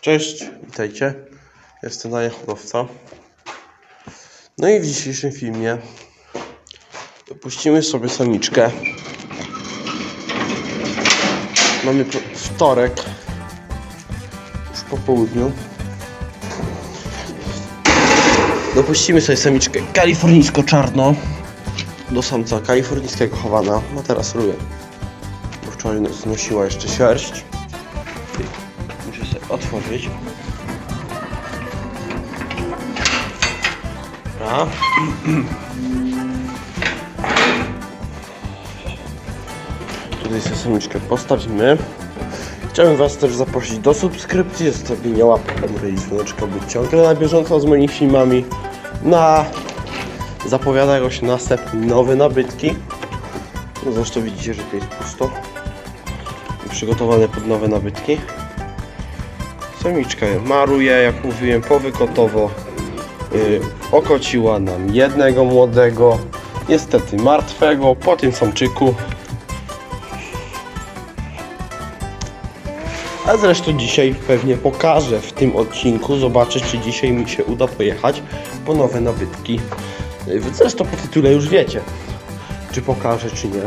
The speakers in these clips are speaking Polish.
Cześć, witajcie. Jestem Daniel Hodowca. No i w dzisiejszym filmie puścimy sobie samiczkę. Mamy wtorek, już po południu. Dopuścimy sobie samiczkę kalifornijsko-czarno do samca kalifornijskiego chowana. No teraz ruję, bo wczoraj znosiła jeszcze sierść. Otworzyć. Dobra. Tutaj sobie samiczkę postawimy. Chciałbym Was też zaprosić do subskrypcji, zostawienia łapek w górę i dzwoneczka, być ciągle na bieżąco z moimi filmami. Na zapowiadają się następne nowe nabytki. No zresztą widzicie, że to jest pusto. Przygotowane pod nowe nabytki. Samiczka maruje, jak mówiłem, powykotowo. Yy, okociła nam jednego młodego, niestety martwego, po tym samczyku. A zresztą dzisiaj pewnie pokażę w tym odcinku, zobaczę czy dzisiaj mi się uda pojechać po nowe nabytki. Wy zresztą po tytule już wiecie, czy pokażę czy nie.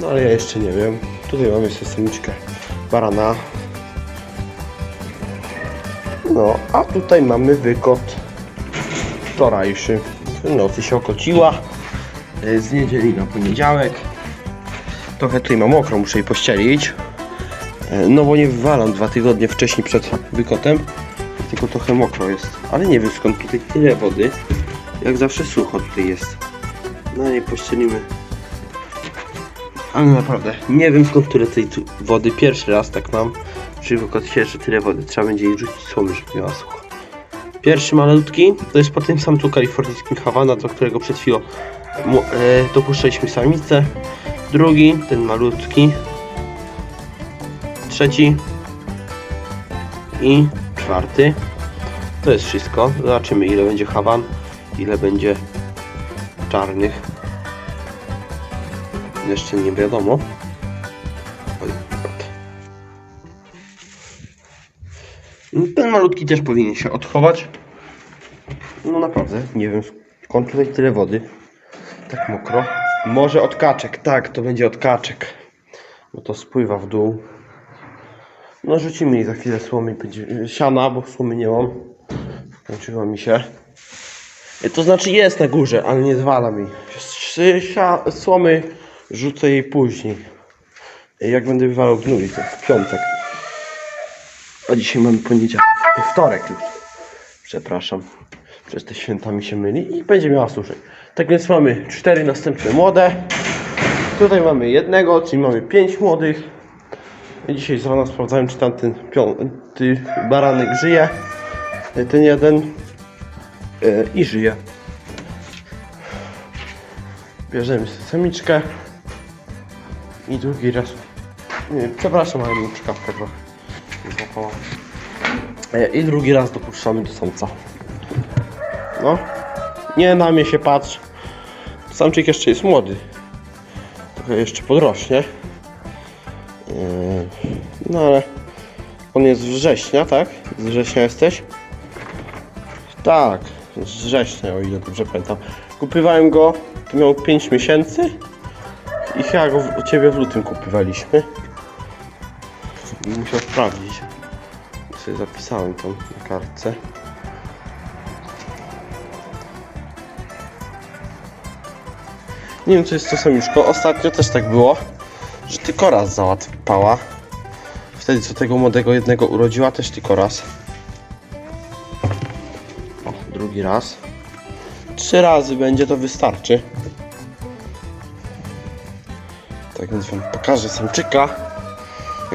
No ale ja jeszcze nie wiem. Tutaj mamy samiczkę barana, no, a tutaj mamy wykot wczorajszy. W nocy się okociła. y, Z niedzieli na poniedziałek. Trochę tutaj ma mokro, muszę jej pościelić. Y, No bo nie wywalam dwa tygodnie wcześniej przed wykotem. Tylko trochę mokro jest. Ale nie wiem skąd tutaj tyle wody. Jak zawsze sucho tutaj jest. No nie pościelimy. Ale naprawdę, nie wiem skąd tyle tej wody. Pierwszy raz tak mam. Przy wykocie jeszcze tyle wody. Trzeba będzie jej rzucić słomy, żeby miała sucho. Pierwszy malutki to jest po tym samcu kalifornijskim Havana, do którego przed chwilą mu- e, dopuszczaliśmy samicę. Drugi, ten malutki. Trzeci. I czwarty. To jest wszystko. Zobaczymy ile będzie Hawan, ile będzie czarnych. Jeszcze nie wiadomo. Ten malutki też powinien się odchować. No naprawdę, nie wiem skąd tutaj tyle wody. Tak mokro. Może od kaczek, tak, to będzie od kaczek. Bo to spływa w dół. No rzucimy jej za chwilę słomy, będzie siana, bo słomy nie mam. Skończyła mi się. E, To znaczy jest na górze, ale nie zwala mi. Słomy rzucę jej później. E, Jak będę wywalał gnój, to w piątek. A dzisiaj mamy poniedziałek. Wtorek już. Przepraszam. Przez te święta mi się myli i będzie miała suszek. Tak więc mamy cztery następne młode. Tutaj mamy jednego, czyli mamy pięć młodych. I dzisiaj z rana sprawdzałem, czy tamten piąty baranek żyje. Ten jeden e, i żyje. Bierzemy samiczkę i drugi raz. Nie, przepraszam, ale mi czkawkę trochę złapała. E, I drugi raz dopuszczamy do samca. No, nie na mnie się patrz. Samczyk jeszcze jest młody. Trochę jeszcze podrośnie. E, No ale on jest z września, tak? Z września jesteś? Tak, z września, o ile dobrze pamiętam. Kupywałem go, to miał 5 miesięcy i chyba go u Ciebie w lutym kupywaliśmy. Musiał sprawdzić. Sobie zapisałem tam na kartce. Nie wiem, czy jest to samiczko. Ostatnio też tak było, że tylko raz załatwała. Wtedy co tego młodego jednego urodziła, też tylko raz. O, drugi raz. Trzy razy będzie, to wystarczy. Tak więc wam pokażę samczyka,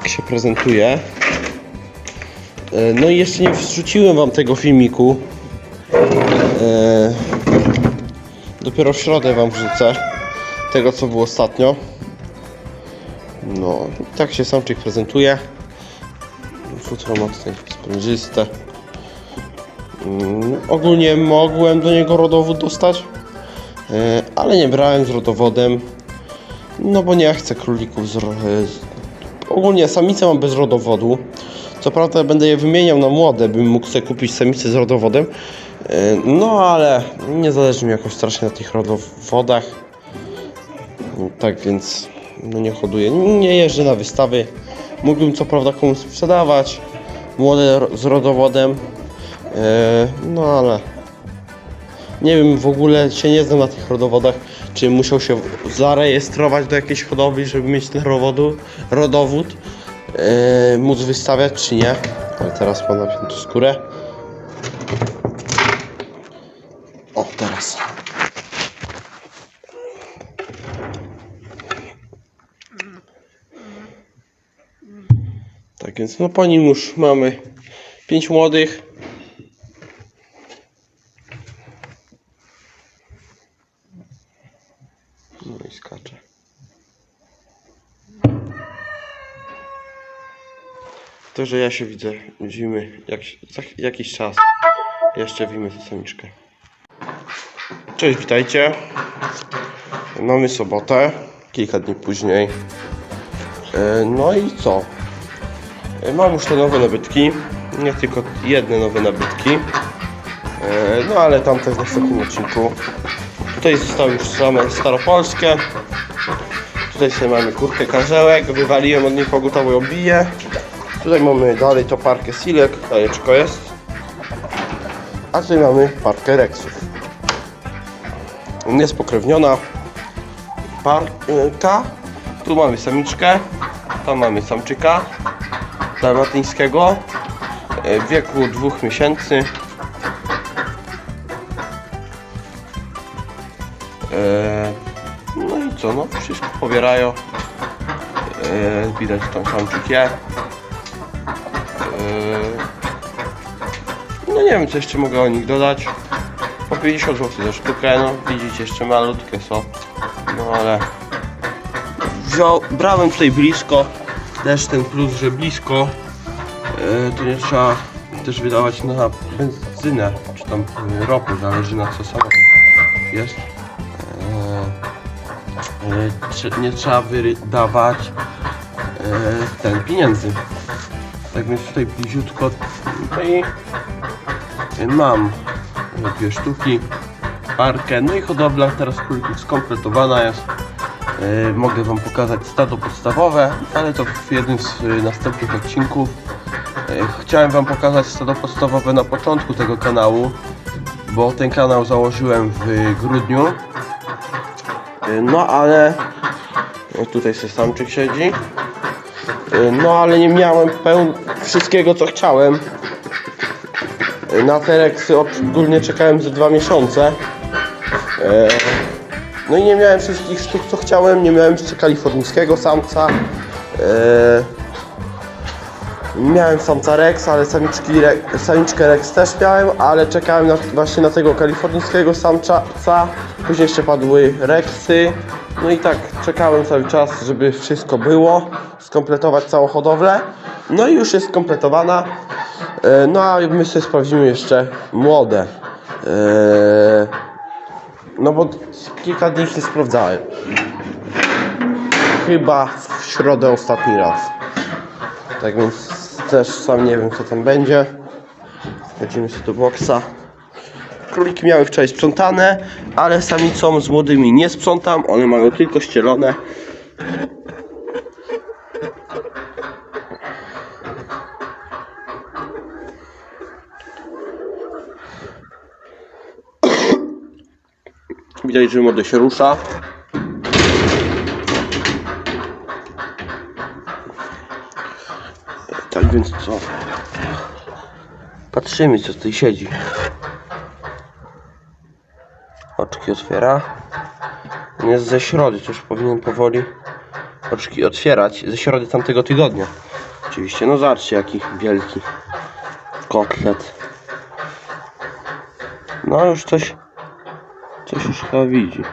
jak się prezentuje. E, No i jeszcze nie wrzuciłem wam tego filmiku. E, Dopiero w środę wam wrzucę tego, co było ostatnio. No, tak się samczyk prezentuje. Futro ma tutaj sprężyste. Mm, ogólnie mogłem do niego rodowód dostać, e, ale nie brałem z rodowodem. No bo nie chcę królików z Ogólnie samicę mam bez rodowodu. Co prawda będę je wymieniał na młode, bym mógł sobie kupić samice z rodowodem. Yy, No ale nie zależy mi jakoś strasznie na tych rodowodach. Tak więc no nie hoduję. Nie jeżdżę na wystawy. Mógłbym co prawda komuś sprzedawać. Młode z rodowodem. Yy, No ale nie wiem, w ogóle się nie znam na tych rodowodach. Czy musiał się zarejestrować do jakiejś hodowli, żeby mieć ten rowodu, rodowód, yy, móc wystawiać, czy nie. Ale teraz mam napiętą skórę. O, teraz. Tak więc, no po nim już mamy pięć młodych. No i skacze. To, że ja się widzę, widzimy jak, za jakiś czas. Jeszcze widzimy tę samiczkę. Cześć, witajcie. Mamy sobotę, kilka dni później. E, No i co? E, Mam już te nowe nabytki. Nie tylko jedne nowe nabytki. E, No ale tamte w następnym odcinku. Tutaj zostały już same staropolskie. Tutaj sobie mamy kurkę karzełek, wywaliłem od niej pogotową ją biję. Tutaj mamy dalej to parkę silek, jajeczko jest. A tutaj mamy parkę reksów. Jest pokrewniona parka. Tu mamy samiczkę, tam mamy samczyka dalmatyńskiego w wieku dwóch miesięcy. Wszystko pobierają. E, Widać tam samczyk je. E, No nie wiem co jeszcze mogę o nich dodać. Po 50 zł za sztukę, no widzicie jeszcze malutkie są. No ale wziął, brałem tutaj blisko. Też ten plus, że blisko. E, to nie trzeba też wydawać na benzynę, czy tam e, ropę, zależy na co samochód jest. Nie trzeba wydawać e, ten pieniędzy. Tak więc tutaj bliziutko e, mam dwie sztuki, parkę, no i hodowla teraz królików skompletowana jest. E, mogę Wam pokazać stado podstawowe, ale to w jednym z e, następnych odcinków. Chciałem Wam pokazać stado podstawowe na początku tego kanału, bo ten kanał założyłem w grudniu. E, No ale tutaj sobie samczyk siedzi. E, No ale nie miałem pełn wszystkiego co chciałem. E, Na te reksy ogólnie czekałem ze dwa miesiące. No i nie miałem wszystkich sztuk co chciałem, nie miałem jeszcze kalifornijskiego samca. Miałem samca Rex, ale samiczki samiczkę Rex też miałem, ale czekałem na, właśnie na tego kalifornijskiego samca. Później jeszcze padły Rexy. No i tak czekałem cały czas, żeby wszystko było, skompletować całą hodowlę. No i już jest skompletowana. E, No a my sobie sprawdzimy jeszcze młode. E, No bo kilka dni ich nie sprawdzałem. Chyba w środę ostatni raz. Tak więc też sam nie wiem co tam będzie. Wchodzimy sobie do boksa. Króliki miały wczoraj sprzątane, ale samicom z młodymi nie sprzątam. One mają tylko ścielone. Widać, że młody się rusza. Więc co? Patrzymy co tutaj siedzi. Oczki otwiera. Jest ze środy, to już powinien powoli oczki otwierać. Ze środy tamtego tygodnia. Oczywiście, no zobaczcie jaki wielki kotlet. No już coś, coś już chyba widzi.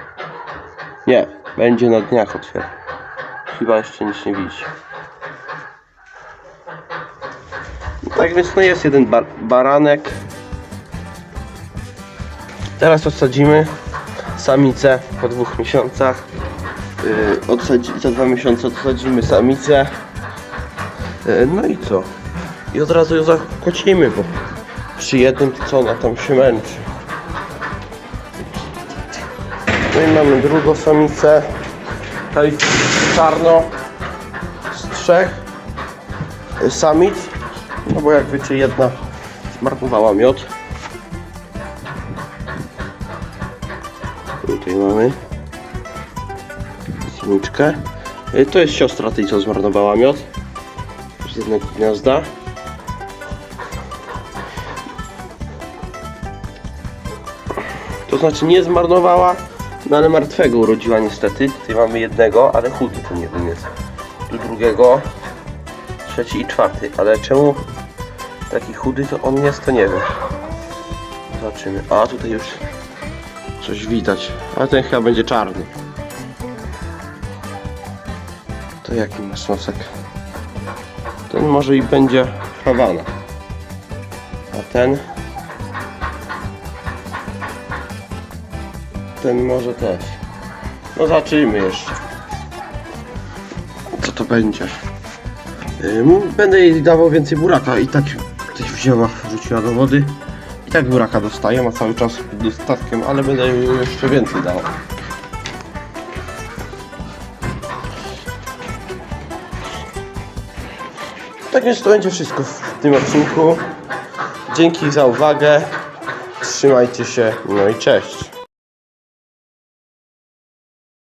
Nie, będzie na dniach otwierać. Chyba jeszcze nic nie widzi. Tak więc no jest jeden bar baranek. Teraz odsadzimy samicę po dwóch miesiącach. Yy, odsadzi za dwa miesiące odsadzimy samicę. Yy, no i co? i od razu ją zakłocimy, bo przy jednym co ona tam się męczy. No i mamy drugą samicę. Ta jest czarno z trzech samic. No bo jak wiecie jedna zmarnowała miod. Tutaj mamy samiczkę. Y, To jest siostra tej, co zmarnowała miod. Z jednego gniazda. To znaczy nie zmarnowała, no ale martwego urodziła niestety. Tutaj mamy jednego, ale chudy ten jeden jest. Tu drugiego, trzeci i czwarty. Ale czemu taki chudy to on jest, to nie wiem. Zobaczymy. A tutaj już coś widać. Ale ten chyba będzie czarny. To jaki masz nosek? Ten może i będzie chowana. A ten? Ten może też. No zobaczymy jeszcze. Co to będzie? Będę jej dawał więcej buraka i tak wzięła, wrzuciła do wody. I tak buraka dostaję, ma cały czas dostatkiem, ale będę jej jeszcze więcej dawał. Tak więc to będzie wszystko w tym odcinku. Dzięki za uwagę. Trzymajcie się, no i cześć.